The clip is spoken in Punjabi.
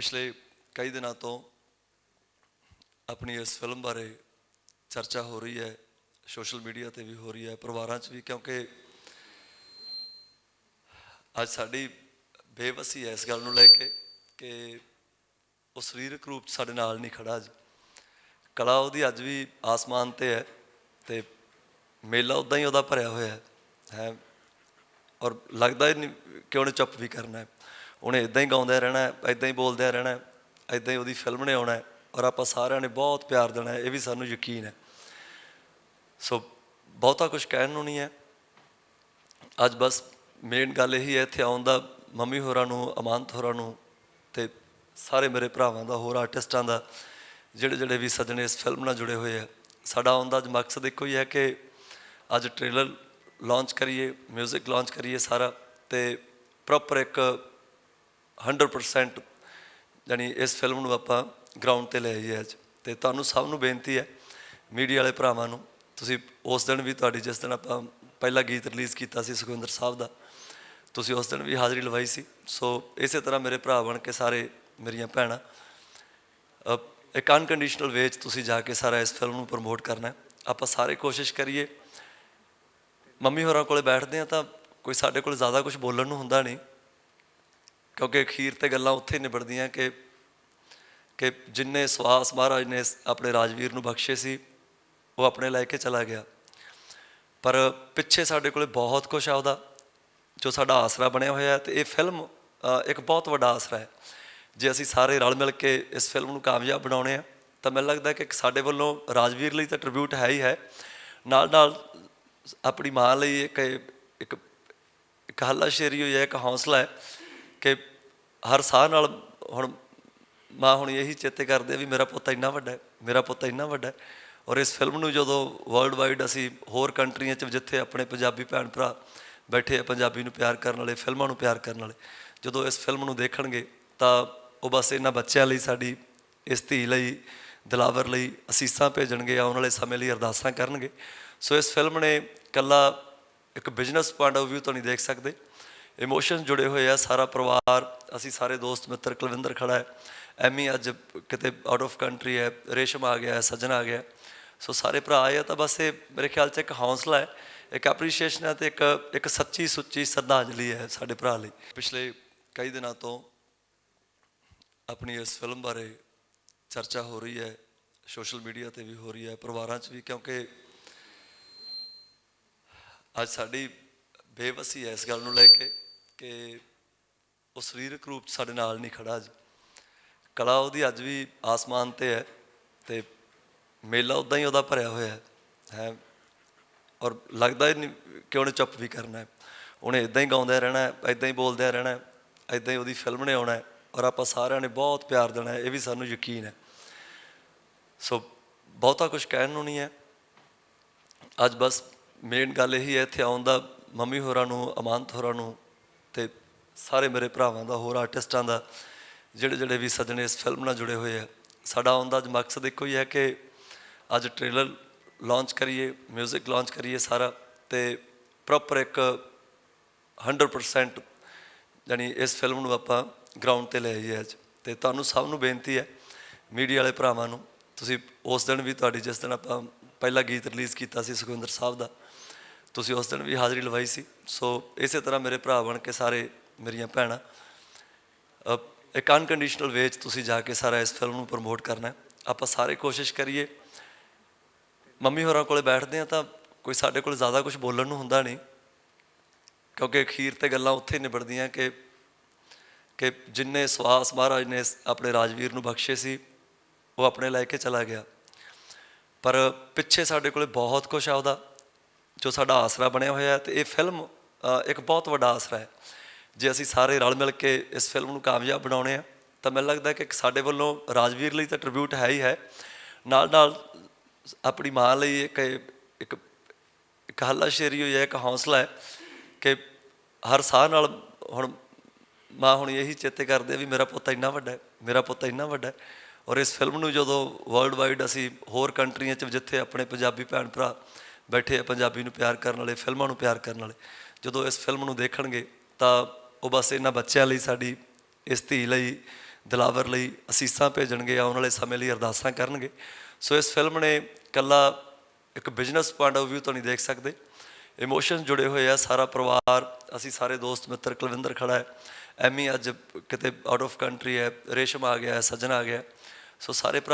ਪਿਛਲੇ ਕਈ ਦਿਨਾਂ ਤੋਂ ਆਪਣੀ ਇਸ ਫਿਲਮ ਬਾਰੇ ਚਰਚਾ ਹੋ ਰਹੀ ਹੈ, ਸੋਸ਼ਲ ਮੀਡੀਆ ਤੇ ਵੀ ਹੋ ਰਹੀ ਹੈ, ਪਰਿਵਾਰਾਂ 'ਚ ਵੀ, ਕਿਉਂਕਿ ਅੱਜ ਸਾਡੀ ਬੇਵਸੀ ਹੈ ਇਸ ਗੱਲ ਨੂੰ ਲੈ ਕੇ ਕਿ ਉਹ ਸਰੀਰਕ ਰੂਪ 'ਚ ਸਾਡੇ ਨਾਲ ਨਹੀਂ ਖੜਾ ਅੱਜ। ਕਲਾ ਉਹਦੀ ਅੱਜ ਵੀ ਆਸਮਾਨ ਤੇ ਹੈ ਤੇ ਮੇਲਾ ਉਦਾਂ ਹੀ ਉਹਦਾ ਭਰਿਆ ਹੋਇਆ ਹੈ। ਹੈ, ਔਰ ਲੱਗਦਾ ਹੀ ਨਹੀਂ ਕਿ ਉਹਨੇ ਚੁੱਪ ਵੀ ਕਰਨਾ ਹੈ। ਉਹਨੇ ਇਦਾਂ ਹੀ ਗਾਉਂਦਾ ਰਹਿਣਾ ਹੈ ਇਦਾਂ ਹੀ ਬੋਲਦਾ ਰਹਿਣਾ ਹੈ ਇਦਾਂ ਹੀ ਉਹਦੀ ਫਿਲਮ ਨੇ ਆਉਣਾ ਔਰ ਆਪਾਂ ਸਾਰਿਆਂ ਨੇ ਬਹੁਤ ਪਿਆਰ ਦੇਣਾ ਇਹ ਵੀ ਸਾਨੂੰ ਯਕੀਨ ਹੈ। ਸੋ ਬਹੁਤਾ ਕੁਝ ਕਹਿਣ ਨੂੰ ਨਹੀਂ ਹੈ। ਅੱਜ ਬਸ ਮੇਨ ਗੱਲ ਇਹੀ ਹੈ, ਇੱਥੇ ਆਉਣ ਦਾ ਮੰਮੀ ਹੋਰਾਂ ਨੂੰ, ਅਮਾਨਤ ਹੋਰਾਂ ਨੂੰ ਤੇ ਸਾਰੇ ਮੇਰੇ ਭਰਾਵਾਂ ਦਾ, ਹੋਰ ਆਰਟਿਸਟਾਂ ਦਾ, ਜਿਹੜੇ ਜਿਹੜੇ ਵੀ ਸੱਜਣੇ ਇਸ ਫਿਲਮ ਨਾਲ ਜੁੜੇ ਹੋਏ ਆ, ਸਾਡਾ ਆਉਣ ਦਾ ਅੱਜ ਮਕਸਦ ਇੱਕੋ ਹੀ ਹੈ ਕਿ ਅੱਜ ਟ੍ਰੇਲਰ ਲਾਂਚ ਕਰੀਏ 뮤직 ਲਾਂਚ ਕਰੀਏ ਸਾਰਾ ਤੇ ਪ੍ਰੋਪਰ ਇੱਕ 100% ਯਾਨੀ ਇਸ ਫਿਲਮ ਨੂੰ ਆਪਾਂ ਗਰਾਊਂਡ ਤੇ ਲੈ ਆਈਏ ਅੱਜ। ਤੇ ਤੁਹਾਨੂੰ ਸਭ ਨੂੰ ਬੇਨਤੀ ਹੈ, ਮੀਡੀਆ ਵਾਲੇ ਭਰਾਵਾਂ ਨੂੰ, ਤੁਸੀਂ ਉਸ ਦਿਨ ਵੀ ਤੁਹਾਡੀ ਜਿਸ ਦਿਨ ਆਪਾਂ ਪਹਿਲਾ ਗੀਤ ਰਿਲੀਜ਼ ਕੀਤਾ ਸੀ ਸੁਖਵਿੰਦਰ ਸਾਹਿਬ ਦਾ, ਤੁਸੀਂ ਉਸ ਦਿਨ ਵੀ ਹਾਜ਼ਰੀ ਲਵਾਈ ਸੀ। ਸੋ ਇਸੇ ਤਰ੍ਹਾਂ ਮੇਰੇ ਭਰਾ ਬਣ ਕੇ ਸਾਰੇ ਮੇਰੀਆਂ ਭੈਣਾਂ ਇੱਕ ਅਨਕੰਡੀਸ਼ਨਲ ਵੇ 'ਚ ਤੁਸੀਂ ਜਾ ਕੇ ਸਾਰਾ ਇਸ ਫਿਲਮ ਨੂੰ ਪ੍ਰਮੋਟ ਕਰਨਾ ਆਪਾਂ ਸਾਰੇ ਕੋਸ਼ਿਸ਼ ਕਰੀਏ। ਮੰਮੀ ਹੋਰਾਂ ਕੋਲੇ ਬੈਠਦੇ ਆ ਤਾਂ ਕੋਈ ਸਾਡੇ ਕੋਲ ਜ਼ਿਆਦਾ ਕੁਝ ਬੋਲਣ ਨੂੰ ਹੁੰਦਾ ਨਹੀਂ। ਕਿਉਂਕਿ ਅਖੀਰ ਤੇ ਗੱਲਾਂ ਉੱਥੇ ਨਿਬੜਦੀਆਂ ਕਿ ਕਿ ਜਿੰਨੇ ਸਵਾਸ ਮਹਾਰਾਜ ਨੇ ਆਪਣੇ ਰਾਜਵੀਰ ਨੂੰ ਬਖਸ਼ੇ ਸੀ, ਉਹ ਆਪਣੇ ਲੈ ਕੇ ਚਲਾ ਗਿਆ। ਪਰ ਪਿੱਛੇ ਸਾਡੇ ਕੋਲੇ ਬਹੁਤ ਕੁਝ ਆ ਉਹਦਾ, ਜੋ ਸਾਡਾ ਆਸਰਾ ਬਣਿਆ ਹੋਇਆ ਹੈ ਤੇ ਇਹ ਫਿਲਮ ਇੱਕ ਬਹੁਤ ਵੱਡਾ ਆਸਰਾ ਹੈ। ਜੇ ਅਸੀਂ ਸਾਰੇ ਰਲ ਮਿਲ ਕੇ ਇਸ ਫਿਲਮ ਨੂੰ ਕਾਮਯਾਬ ਬਣਾਉਣੇ ਆ, ਤਾਂ ਮੈਨੂੰ ਲੱਗਦਾ ਕਿ ਇੱਕ ਸਾਡੇ ਵੱਲੋਂ ਰਾਜਵੀਰ ਲਈ ਤਾਂ ਟ੍ਰਿਬਿਊਟ ਹੈ ਹੀ ਹੈ। ਨਾਲ ਨਾਲ ਆਪਣੀ ਮਾਂ ਲਈ ਇੱਕ ਇੱਕ ਇੱਕ ਹੱਲਾ ਸ਼ੇਰੀ ਹੋਈ ਹੈ, ਇੱਕ ਹੌਸਲਾ ਹੈ ਕਿ ਹਰ ਸਾਹ ਨਾਲ ਹੁਣ ਮਾਂ ਹੁਣ ਇਹੀ ਚੇਤੇ ਕਰਦੇ ਵੀ ਮੇਰਾ ਪੁੱਤ ਇੰਨਾ ਵੱਡਾ ਹੈ, ਮੇਰਾ ਪੁੱਤ ਇੰਨਾ ਵੱਡਾ ਹੈ। ਔਰ ਇਸ ਫਿਲਮ ਨੂੰ ਜਦੋਂ ਵਰਲਡ ਵਾਈਡ ਅਸੀਂ ਹੋਰ ਕੰਟਰੀਆਂ 'ਚ ਜਿੱਥੇ ਆਪਣੇ ਪੰਜਾਬੀ ਭੈਣ ਭਰਾ ਬੈਠੇ ਆ, ਪੰਜਾਬੀ ਨੂੰ ਪਿਆਰ ਕਰਨ ਵਾਲੇ, ਫਿਲਮਾਂ ਨੂੰ ਪਿਆਰ ਕਰਨ ਵਾਲੇ, ਜਦੋਂ ਇਸ ਫਿਲਮ ਨੂੰ ਦੇਖਣਗੇ ਤਾਂ ਉਹ ਬਸ ਇਹਨਾਂ ਬੱਚਿਆਂ ਲਈ, ਸਾਡੀ ਇਸ ਧੀ ਲਈ, ਦਿਲਾਵਰ ਲਈ ਅਸੀਸਾਂ ਭੇਜਣਗੇ, ਆਉਣ ਵਾਲੇ ਸਮੇਂ ਲਈ ਅਰਦਾਸਾਂ ਕਰਨਗੇ। ਸੋ ਇਸ ਫਿਲਮ ਨੇ ਕੱਲਾ ਇੱਕ ਬਿਜ਼ਨਸ ਪੁਆਇੰਟ ਆਫ View ਤੋਂ ਨਹੀਂ ਦੇਖ ਸਕਦੇ। ਇਮੋਸ਼ਨ ਜੁੜੇ ਹੋਏ ਆ, ਸਾਰਾ ਪਰਿਵਾਰ, ਅਸੀਂ ਸਾਰੇ ਦੋਸਤ, ਮਿੱਤਰ ਕੁਲਵਿੰਦਰ ਖੜਾ ਹੈ। ਐਮੀ ਅੱਜ ਕਿਤੇ ਆਊਟ ਆਫ ਕੰਟਰੀ ਹੈ, ਰੇਸ਼ਮ ਆ ਗਿਆ ਹੈ, ਸੱਜਣ ਆ ਗਿਆ ਸੋ ਸਾਰੇ ਭਰਾ ਆਏ ਆ ਤਾਂ ਬਸ ਇਹ ਮੇਰੇ ਖਿਆਲ 'ਚ ਇੱਕ ਹੌਸਲਾ ਹੈ, ਇੱਕ ਐਪਰੀਸ਼ੀਏਸ਼ਨ ਹੈ ਤੇ ਇੱਕ ਇੱਕ ਸੱਚੀ ਸੁੱਚੀ ਸ਼ਰਧਾਂਜਲੀ ਹੈ ਸਾਡੇ ਭਰਾ ਲਈ। ਪਿਛਲੇ ਕਈ ਦਿਨਾਂ ਤੋਂ ਆਪਣੀ ਇਸ ਫਿਲਮ ਬਾਰੇ ਚਰਚਾ ਹੋ ਰਹੀ ਹੈ ਸੋਸ਼ਲ ਮੀਡੀਆ ਤੇ ਵੀ ਹੋ ਰਹੀ ਹੈ, ਪਰਿਵਾਰਾਂ 'ਚ ਵੀ, ਕਿਉਂਕਿ ਅੱਜ ਸਾਡੀ ਬੇਵਸੀ ਹੈ ਇਸ ਗੱਲ ਨੂੰ ਲੈ ਕੇ। ਕਿ ਉਹ ਸਰੀਰਕ ਰੂਪ 'ਚ ਸਾਡੇ ਨਾਲ ਨਹੀਂ ਖੜਾ ਅੱਜ। ਕਲਾ ਉਹਦੀ ਅੱਜ ਵੀ ਆਸਮਾਨ ਤੇ ਹੈ ਤੇ ਮੇਲਾ ਉਦਾਂ ਹੀ ਉਹਦਾ ਭਰਿਆ ਹੋਇਆ ਹੈ। ਔਰ ਲੱਗਦਾ ਹੀ ਨਹੀਂ ਕਿ ਉਹਨੇ ਚੁੱਪ ਵੀ ਕਰਨਾ ਹੈ। ਉਹਨੇ ਇਦਾਂ ਹੀ ਗਾਉਂਦਾ ਰਹਿਣਾ ਹੈ ਇਦਾਂ ਹੀ ਬੋਲਦਾ ਰਹਿਣਾ ਹੈ ਇਦਾਂ ਹੀ ਉਹਦੀ ਫਿਲਮ ਨੇ ਆਉਣਾ ਹੈ ਔਰ ਆਪਾਂ ਸਾਰਿਆਂ ਨੇ ਬਹੁਤ ਪਿਆਰ ਦੇਣਾ ਹੈ, ਇਹ ਵੀ ਸਾਨੂੰ ਯਕੀਨ ਹੈ। ਸੋ ਬਹੁਤਾ ਕੁਝ ਕਹਿਣ ਨੂੰ ਨਹੀਂ ਹੈ। ਅੱਜ ਬਸ ਮੇਨ ਗੱਲ ਇਹੀ ਹੈ, ਇੱਥੇ ਆਉਣ ਦਾ ਮੰਮੀ ਹੋਰਾਂ ਨੂੰ, ਅਮਾਨਤ ਹੋਰਾਂ ਨੂੰ ਸਾਰੇ ਮੇਰੇ ਭਰਾਵਾਂ ਦਾ, ਹੋਰ ਆਰਟਿਸਟਾਂ ਦਾ, ਜਿਹੜੇ ਜਿਹੜੇ ਵੀ ਸੱਜਣ ਇਸ ਫਿਲਮ ਨਾਲ ਜੁੜੇ ਹੋਏ ਆ। ਸਾਡਾ ਆਉਣ ਦਾ ਅੱਜ ਮਕਸਦ ਇੱਕੋ ਹੀ ਹੈ ਕਿ ਅੱਜ ਟ੍ਰੇਲਰ ਲਾਂਚ ਕਰੀਏ 뮤직 ਲਾਂਚ ਕਰੀਏ ਸਾਰਾ ਤੇ ਪ੍ਰੋਪਰ ਇੱਕ 100% ਯਾਨੀ ਇਸ ਫਿਲਮ ਨੂੰ ਆਪਾਂ ਗਰਾਊਂਡ ਤੇ ਲੈ ਆਈਏ ਅੱਜ। ਤੇ ਤੁਹਾਨੂੰ ਸਭ ਨੂੰ ਬੇਨਤੀ ਹੈ ਮੀਡੀਆ ਵਾਲੇ ਭਰਾਵਾਂ ਨੂੰ, ਤੁਸੀਂ ਉਸ ਦਿਨ ਵੀ ਤੁਹਾਡੀ, ਜਿਸ ਦਿਨ ਆਪਾਂ ਪਹਿਲਾ ਗੀਤ ਰਿਲੀਜ਼ ਕੀਤਾ ਸੀ ਸੁਖਵਿੰਦਰ ਸਾਹਿਬ ਦਾ, ਤੁਸੀਂ ਉਸ ਦਿਨ ਵੀ ਹਾਜ਼ਰੀ ਲਵਾਈ ਸੀ। ਸੋ ਇਸੇ ਤਰ੍ਹਾਂ ਮੇਰੇ ਭਰਾ ਬਣ ਕੇ ਸਾਰੇ ਮੇਰੀਆਂ ਭੈਣਾਂ ਇੱਕ ਅਨਕੰਡੀਸ਼ਨਲ ਵੇ 'ਚ ਤੁਸੀਂ ਜਾ ਕੇ ਸਾਰਾ ਇਸ ਫਿਲਮ ਨੂੰ ਪ੍ਰਮੋਟ ਕਰਨਾ ਆਪਾਂ ਸਾਰੇ ਕੋਸ਼ਿਸ਼ ਕਰੀਏ। ਮੰਮੀ ਹੋਰਾਂ ਕੋਲੇ ਬੈਠਦੇ ਆ ਤਾਂ ਕੋਈ ਸਾਡੇ ਕੋਲ ਜ਼ਿਆਦਾ ਕੁਝ ਬੋਲਣ ਨੂੰ ਹੁੰਦਾ ਨਹੀਂ। ਕਿਉਂਕਿ ਅਖੀਰ ਤੇ ਗੱਲਾਂ ਉੱਥੇ ਨਿਬੜਦੀਆਂ ਕਿ ਕਿ ਜਿੰਨੇ ਸਵਾਸ ਮਹਾਰਾਜ ਨੇ ਆਪਣੇ ਰਾਜਵੀਰ ਨੂੰ ਬਖਸ਼ੇ ਸੀ, ਉਹ ਆਪਣੇ ਲੈ ਕੇ ਚਲਾ ਗਿਆ। ਪਰ ਪਿੱਛੇ ਸਾਡੇ ਕੋਲੇ ਬਹੁਤ ਕੁਝ ਆ ਉਹਦਾ, ਜੋ ਸਾਡਾ ਆਸਰਾ ਬਣਿਆ ਹੋਇਆ ਹੈ ਤੇ ਇਹ ਫਿਲਮ ਇੱਕ ਬਹੁਤ ਵੱਡਾ ਆਸਰਾ ਹੈ। ਜੇ ਅਸੀਂ ਸਾਰੇ ਰਲ ਮਿਲ ਕੇ ਇਸ ਫਿਲਮ ਨੂੰ ਕਾਮਯਾਬ ਬਣਾਉਣੇ ਆ, ਤਾਂ ਮੈਨੂੰ ਲੱਗਦਾ ਕਿ ਇੱਕ ਸਾਡੇ ਵੱਲੋਂ ਰਾਜਵੀਰ ਲਈ ਤਾਂ ਟ੍ਰਿਬਿਊਟ ਹੈ ਹੀ ਹੈ। ਨਾਲ ਨਾਲ ਆਪਣੀ ਮਾਂ ਲਈ ਇੱਕ ਇੱਕ ਇੱਕ ਹੱਲਾ ਸ਼ੇਰੀ ਹੋਈ ਹੈ, ਇੱਕ ਹੌਸਲਾ ਹੈ ਕਿ ਹਰ ਸਾਹ ਨਾਲ ਹੁਣ ਮਾਂ ਹੁਣ ਇਹੀ ਚੇਤੇ ਕਰਦੇ ਵੀ ਮੇਰਾ ਪੁੱਤ ਇੰਨਾ ਵੱਡਾ ਹੈ, ਮੇਰਾ ਪੁੱਤ ਇੰਨਾ ਵੱਡਾ ਹੈ। ਔਰ ਇਸ ਫਿਲਮ ਨੂੰ ਜਦੋਂ ਵਰਲਡ ਵਾਈਡ ਅਸੀਂ ਹੋਰ ਕੰਟਰੀਆਂ 'ਚ ਜਿੱਥੇ ਆਪਣੇ ਪੰਜਾਬੀ ਭੈਣ ਭਰਾ ਬੈਠੇ ਆ, ਪੰਜਾਬੀ ਨੂੰ ਪਿਆਰ ਕਰਨ ਵਾਲੇ, ਫਿਲਮਾਂ ਨੂੰ ਪਿਆਰ ਕਰਨ ਵਾਲੇ, ਜਦੋਂ ਇਸ ਫਿਲਮ ਨੂੰ ਦੇਖਣਗੇ ਤਾਂ ਉਹ ਬਸ ਇਹਨਾਂ ਬੱਚਿਆਂ ਲਈ, ਸਾਡੀ ਇਸ ਧੀ ਲਈ, ਦਿਲਾਵਰ ਲਈ ਅਸੀਸਾਂ ਭੇਜਣਗੇ ਆਉਣ ਵਾਲੇ ਸਮੇਂ ਲਈ ਅਰਦਾਸਾਂ ਕਰਨਗੇ। ਸੋ ਇਸ ਫਿਲਮ ਨੇ ਕੱਲਾ ਇੱਕ ਬਿਜ਼ਨਸ ਪੁਆਇੰਟ ਆਫ View ਤੋਂ ਨਹੀਂ ਦੇਖ ਸਕਦੇ। ਇਮੋਸ਼ਨ ਜੁੜੇ ਹੋਏ ਆ, ਸਾਰਾ ਪਰਿਵਾਰ, ਅਸੀਂ ਸਾਰੇ ਦੋਸਤ, ਮਿੱਤਰ ਕੁਲਵਿੰਦਰ ਖੜਾ ਹੈ। ਐਮੀ ਅੱਜ ਕਿਤੇ ਆਊਟ ਆਫ ਕੰਟਰੀ ਹੈ, ਰੇਸ਼ਮ ਆ ਗਿਆ ਹੈ, ਸੱਜਣ ਆ ਗਿਆ ਸੋ ਸਾਰੇ ਭਰਾ